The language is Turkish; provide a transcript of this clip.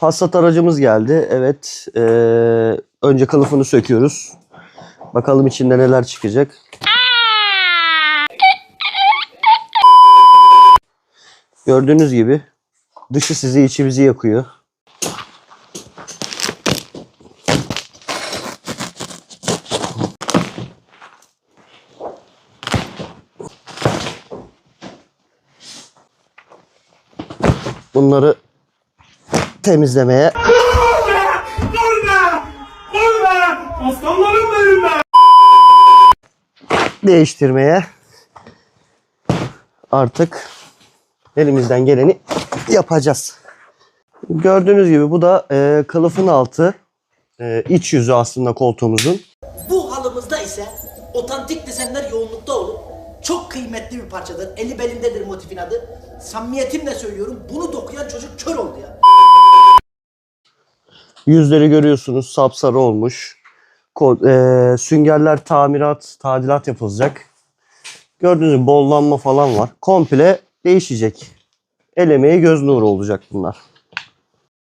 Passat aracımız geldi. Evet. ee, önce kılıfını söküyoruz. Bakalım içinde neler çıkacak. Gördüğünüz gibi dışı sizi içi bizi yakıyor. Bunları temizlemeye değiştirmeye artık elimizden geleni yapacağız. Gördüğünüz gibi bu da e, kılıfın altı, e, iç yüzü aslında koltuğumuzun. Bu halımızda ise otantik desenler yoğunlukta olup çok kıymetli bir parçadır. Eli belindedir motifin adı. Samimiyetimle söylüyorum bunu dokuyan çocuk kör oldu ya. Yüzleri görüyorsunuz sapsarı olmuş. E, süngerler tamirat, tadilat yapılacak. Gördüğünüz gibi bollanma falan var. Komple değişecek. El emeği göz nuru olacak bunlar.